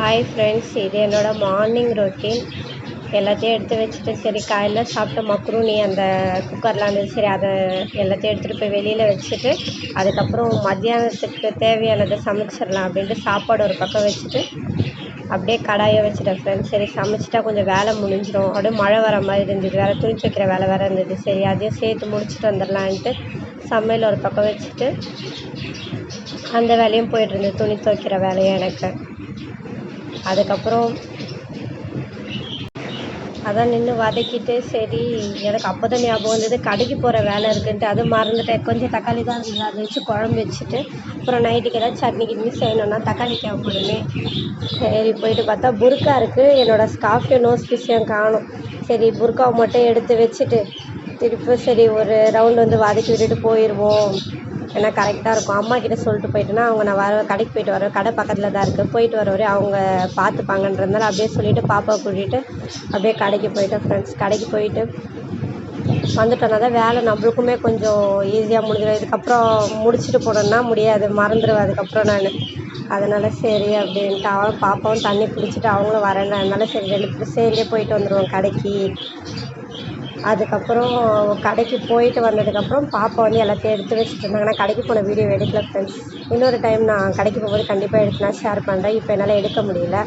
Hi friends இது என்னோடய morning routine எல்லாத்தையும் எடுத்து வச்சுட்டு சரி காலையில் சாப்பிட்ட மக்ரூனி அந்த குக்கர்லாம் இருந்தது. சரி அதை எல்லாத்தையும் எடுத்துகிட்டு போய் வெளியில் வச்சுட்டு அதுக்கப்புறம் மத்தியானத்துக்கு தேவையானதை சமைச்சிடலாம் அப்படின்ட்டு சாப்பாடு ஒரு பக்கம் வச்சுட்டு அப்படியே கடாயை வச்சுட்டேன் ஃப்ரெண்ட்ஸ் சரி சமைச்சிட்டா கொஞ்சம் வேலை முடிஞ்சிடும். அப்படியே மழை வர மாதிரி இருந்தது. வேறு துணி துவைக்கிற வேலை வேறு இருந்தது. சரி அதையும் சேர்த்து முடிச்சுட்டு வந்துடலான்ட்டு சமையல் ஒரு பக்கம் வச்சுட்டு அந்த வேலையும் போயிட்டு இருந்தது. துணி துவைக்கிற வேலையும் எனக்கு. அதுக்கப்புறம் அதான் நின்று வதக்கிட்டு சரி எனக்கு அப்போ தான் ஞாபகம் வந்தது கடைக்கு போகிற வேலை இருக்குன்ட்டு அது மறந்துட்டேன். கொஞ்சம் தக்காளி தான் இருந்தது. அதை வச்சு குழம்பு வச்சுட்டு அப்புறம் நைட்டுக்கு ஏதாவது சட்னி கிட்னி செய்யணுன்னா தக்காளி தேவைப்படுமே சரி போயிட்டு பார்த்தா புர்க்கா இருக்குது என்னோடய ஸ்கார்ஃபியோ நோஸ் பிஸியும் காணும். சரி புர்காவை மட்டும் எடுத்து வச்சுட்டு திருப்பி சரி ஒரு ரவுண்டு வந்து வதக்கி விட்டுட்டு போயிடுவோம் ஏன்னா கரெக்டாக இருக்கும். அம்மா கிட்ட சொல்லிட்டு போயிட்டேன்னா அவங்க நான் வர கடைக்கு போயிட்டு வரேன் கடை பக்கத்தில் தான் இருக்குது போயிட்டு வர வரையும் அவங்க பார்த்துப்பாங்கன்றதுனால அப்படியே சொல்லிவிட்டு பாப்பாவை கூட்டிகிட்டு அப்படியே கடைக்கு போயிட்டேன் ஃப்ரெண்ட்ஸ் கடைக்கு போயிட்டு வந்துட்டோன்னா தான் வேலை நம்மளுக்குமே கொஞ்சம் ஈஸியாக முடிஞ்சிடும். இதுக்கப்புறம் முடிச்சுட்டு போனோம்னா முடியாது. மறந்துடுவேன் அதுக்கப்புறம் நான். அதனால் சரி அப்படின்ட்டு அவன் பாப்பாவும் தண்ணி பிடிச்சிட்டு அவங்களும் வரேன். அதனால சரி ரெண்டு பேரும் சேர்ந்தே போயிட்டு வந்துடுவோம் கடைக்கு. அதுக்கப்புறம் கடைக்கு போயிட்டு வந்ததுக்கப்புறம் பாப்பா வந்து எல்லாத்தையும் எடுத்து வச்சுட்டு இருந்தாங்க. நான் கடைக்கு போன வீடியோ எடுக்கல ஃப்ரெண்ட்ஸ் இன்னொரு டைம் நான் கடைக்கு போகும்போது கண்டிப்பாக எடுத்து நான் ஷேர் பண்ணுறேன் இப்போ என்னால் எடுக்க முடியல.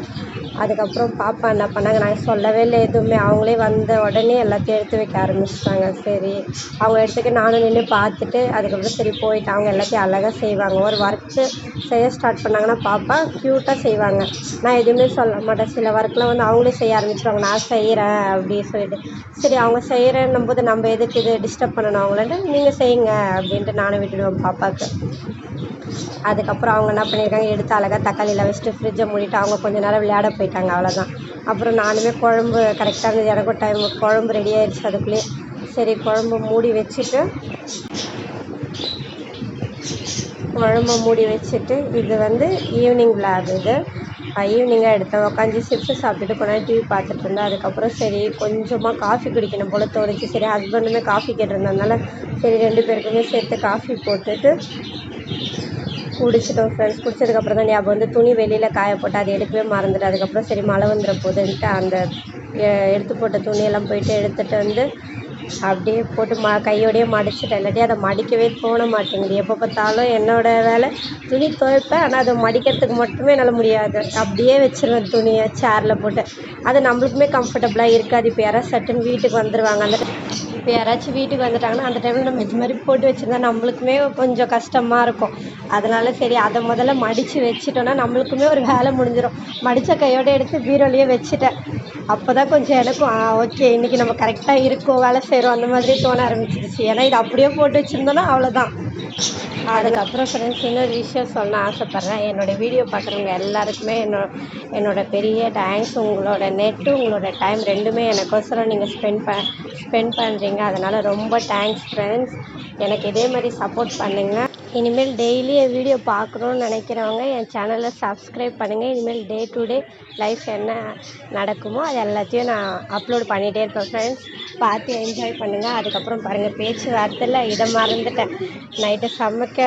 அதுக்கப்புறம் பாப்பா என்ன பண்ணாங்க நான் சொல்லவே இல்லை எதுவுமே. அவங்களே வந்த உடனே எல்லாத்தையும் எடுத்து வைக்க ஆரம்பிச்சிட்டாங்க. சரி அவங்க எடுத்துக்க நானும் நின்று பார்த்துட்டு அதுக்கப்புறம் சரி போயிட்டு அவங்க எல்லாத்தையும் அழகாக செய்வாங்க. ஒரு ஒர்க்கு செய்ய ஸ்டார்ட் பண்ணாங்கன்னா பாப்பா க்யூட்டாக செய்வாங்க. நான் எதுவுமே சொல்ல மாட்டேன். சில ஒர்க்லாம் வந்து அவங்களே செய்ய ஆரம்பிச்சிருவாங்க. நான் செய்கிறேன் அப்படின்னு சொல்லிட்டு. சரி அவங்க செய்கிறேன்னும் போது நம்ம எதுக்கு இது டிஸ்டர்ப் பண்ணணும் அவங்களன்ட்டு நீங்கள் செய்யுங்க அப்படின்ட்டு நானும் விட்டுடுவேன் பாப்பாவுக்கு அதுக்கப்புறம் அவங்க என்ன பண்ணியிருக்காங்க? எடுத்து அழகாக தக்காளியில் வச்சுட்டு ஃப்ரிட்ஜை மூடிட்டு அவங்க கொஞ்ச நேரம் விளையாட போயிட்டாங்க அவ்வளோதான் அப்புறம் நானுமே குழம்பு கரெக்டாக இருந்தது. எனக்கும் டைம் குழம்பு ரெடி ஆயிடுச்சு அதுக்குள்ளேயே. சரி குழம்பு மூடி வச்சுட்டு குழம்பு மூடி வச்சுட்டு இது வந்து ஈவினிங் விளாக் இது. ஈவினிங்காக எடுத்தேன் உட்காந்து சிப்ஸு சாப்பிட்டுட்டு கொஞ்ச நேரம் டிவி பார்த்துட்டு இருந்தேன். அதுக்கப்புறம் சரி கொஞ்சமாக காஃபி குடிக்கணும் போல் தோணுச்சு. சரி ஹஸ்பண்டுமே காஃபி கேட்டிருந்ததுனால சரி ரெண்டு பேருக்குமே சேர்த்து காஃபி போட்டுட்டு குடிச்சிட்டோம் ஃப்ரெண்ட்ஸ் குடிச்சதுக்கப்புறம் தான் ஞாபகம் வந்து துணி வெளியில் காய போட்டு அதை எடுக்கவே மறந்துட்டு அதுக்கப்புறம் சரி மழை வந்துட போதுன்ட்டு அந்த எடுத்து போட்ட துணியெல்லாம் போயிட்டு எடுத்துகிட்டு வந்து அப்படியே போட்டு ம கையோடையே மடிச்சிட்டேன். இல்லாட்டி அதை மடிக்கவே தோண மாட்டேங்குது. எப்போ பார்த்தாலும் என்னோடய வேலை துணி துவைப்பேன். ஆனால் அதை மடிக்கிறதுக்கு மட்டுமே என்னால் முடியாது. அப்படியே வச்சிருவேன் துணியை சேரில் போட்டு. அது நம்மளுக்குமே கம்ஃபர்டபுளாக இருக்காது. இப்போ யாராவது சட்டுன்னு வீட்டுக்கு வந்துடுவாங்க அந்த இப்போ யாராச்சும் வீட்டுக்கு வந்துட்டாங்கன்னா அந்த டைமில் நம்ம இது மாதிரி போட்டு வச்சுருந்தா நம்மளுக்குமே கொஞ்சம் கஷ்டமாக இருக்கும். அதனால சரி அதை முதல்ல மடித்து வச்சிட்டோன்னா நம்மளுக்குமே ஒரு வேலை முடிஞ்சிடும் மடித்த கையோடு எடுத்து பீரோலையே வச்சுட்டேன். அப்போ தான் கொஞ்சம் எனக்கும் ஓகே இன்றைக்கி நம்ம கரெக்டாக இருக்கோம் வேலை செய்கிறோம் அந்த மாதிரி தோண ஆரம்பிச்சிருச்சு. ஏன்னா இது அப்படியே போட்டு வச்சுருந்தோன்னா அவ்வளோதான் அதுக்கப்புறம் ஃப்ரெண்ட்ஸ் இன்னொரு விஷயம் சொல்ல ஆசைப்பட்றேன். என்னோடய வீடியோ பார்க்குறவங்க எல்லாருக்குமே என்னோ என்னோடய பெரிய தேங்க்ஸ் உங்களோட நெட்டு உங்களோட டைம் ரெண்டுமே எனக்கோசரம் நீங்கள் ஸ்பெண்ட் ப ஸ்பெண்ட் பண்ணுறீங்க அதனால் ரொம்ப தேங்க்ஸ் ஃப்ரெண்ட்ஸ் எனக்கு இதே மாதிரி சப்போர்ட் பண்ணுங்கள் இனிமேல் டெய்லி என் வீடியோ பார்க்கணுன்னு நினைக்கிறவங்க என் சேனலை சப்ஸ்கிரைப் பண்ணுங்கள் இனிமேல் டே டு டே லைஃப் என்ன நடக்குமோ அது எல்லாத்தையும் நான் அப்லோட் பண்ணிகிட்டே இருப்பேன் ஃப்ரெண்ட்ஸ் பார்த்து என்ஜாய் பண்ணுங்கள் அதுக்கப்புறம் பாருங்கள் பேச்சு வார்த்தையில் இதை மறந்துட்டேன். நைட்டு சமைக்க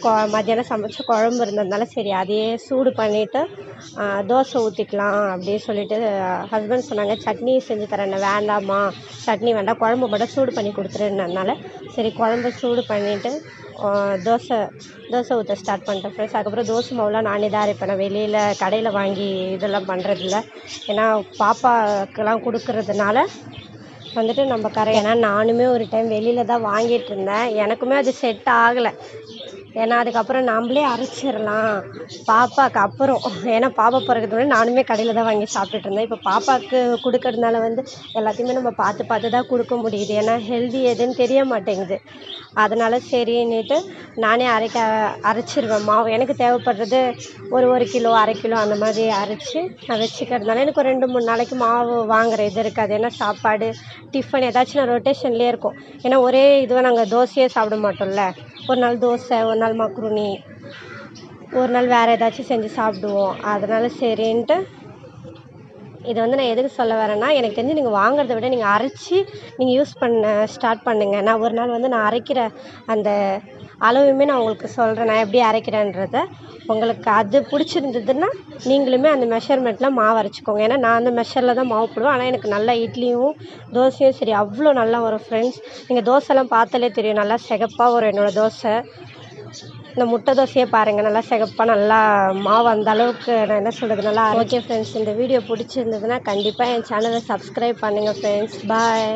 கொ மத்தியானம் சமைச்ச குழம்பு இருந்ததுனால சரி அதையே சூடு பண்ணிவிட்டு தோசை ஊற்றிக்கலாம் அப்படின்னு சொல்லிட்டு ஹஸ்பண்ட் சொன்னாங்க சட்னி செஞ்சு தரேன் வேண்டாமா சட்னி வேண்டாம் குழம்பு மட்டும் சூடு பண்ணி கொடுத்துருந்ததுனால சரி குழம்பு சூடு பண்ணிவிட்டு தோசை தோசை ஊற்ற ஸ்டார்ட் பண்ணிட்டேன் ஃப்ரெண்ட்ஸ் அதுக்கப்புறம் தோசை மாவுலாம் நானே தான் அரைப்பேன் நான் வெளியில் கடையில் வாங்கி இதெல்லாம் பண்ணுறதில்ல ஏன்னா பாப்பாக்கெல்லாம் கொடுக்கறதுனால வந்துட்டு நம்ம கரை ஏன்னா நானுமே ஒரு டைம் வெளியில் தான் வாங்கிட்டு இருந்தேன். எனக்குமே அது செட் ஆகலை. ஏன்னா அதுக்கப்புறம் நம்மளே அரைச்சிடலாம் பாப்பாவுக்கு அப்புறம். ஏன்னா பாப்பா பிறக்கிறதுக்கு முன்னாடி நானுமே கடையில் தான் வாங்கி சாப்பிட்டுட்டு இருந்தேன். இப்போ பாப்பாவுக்கு கொடுக்கறதுனால வந்து எல்லாத்தையுமே நம்ம பார்த்து பார்த்து தான் கொடுக்க முடியுது. ஏன்னா ஹெல்தி எதுன்னு தெரிய மாட்டேங்குது. அதனால் சரின்னுட்டு நானே அரைக்க அரைச்சிருவேன். மாவு. எனக்கு தேவைப்படுறது ஒரு ஒரு கிலோ அரை கிலோ அந்த மாதிரி அரைச்சி நான் வச்சுக்கிறதுனால எனக்கு ஒரு ரெண்டு மூணு நாளைக்கு மாவு வாங்குற இது இருக்காது. ஏன்னா சாப்பாடு டிஃபன் ஏதாச்சும் நான் ரொட்டேஷன்லேயே இருக்கும். ஏன்னா ஒரே இதுவாக நாங்கள் தோசையே சாப்பிட மாட்டோம்ல. ஒரு நாள் தோசை ஒரு நாள் மக்ருனி ஒரு நாள் வேறு ஏதாச்சும் செஞ்சு சாப்பிடுவோம். அதனால் சரின்ட்டு இது வந்து நான் எதுக்கு சொல்ல வரேன்னா எனக்கு தெரிஞ்சு நீங்கள் வாங்குறத விட நீங்கள் அரைச்சி நீங்கள் யூஸ் பண்ண ஸ்டார்ட் பண்ணுங்கள் நான் ஒரு நாள் வந்து நான் அரைக்கிற அந்த அளவுமே நான் உங்களுக்கு சொல்கிறேன் நான் எப்படி அரைக்கிறேன்றத உங்களுக்கு அது பிடிச்சிருந்ததுன்னா நீங்களுமே அந்த மெஷர்மெண்ட்டில் மாவு அரைச்சிக்கோங்க. ஏன்னா நான் அந்த மெஷரில் தான் மாவு போடுவேன். ஆனால் எனக்கு நல்லா இட்லியும் தோசையும் சரி அவ்வளோ நல்லா வரும் ஃப்ரெண்ட்ஸ் நீங்கள் தோசைலாம் பார்த்தாலே தெரியும். நல்லா சிகப்பாக வரும் என்னோடய தோசை. இந்த முட்டை தோசையை பாருங்கள் நல்லா சிகப்பாக நல்லா மாவு அந்த அளவுக்கு நான் என்ன சொல்கிறது நல்லா ஓகே ஃப்ரெண்ட்ஸ் இந்த வீடியோ பிடிச்சிருந்ததுன்னா கண்டிப்பாக என் சேனலை சப்ஸ்கிரைப் பண்ணுங்கள் ஃப்ரெண்ட்ஸ் பாய்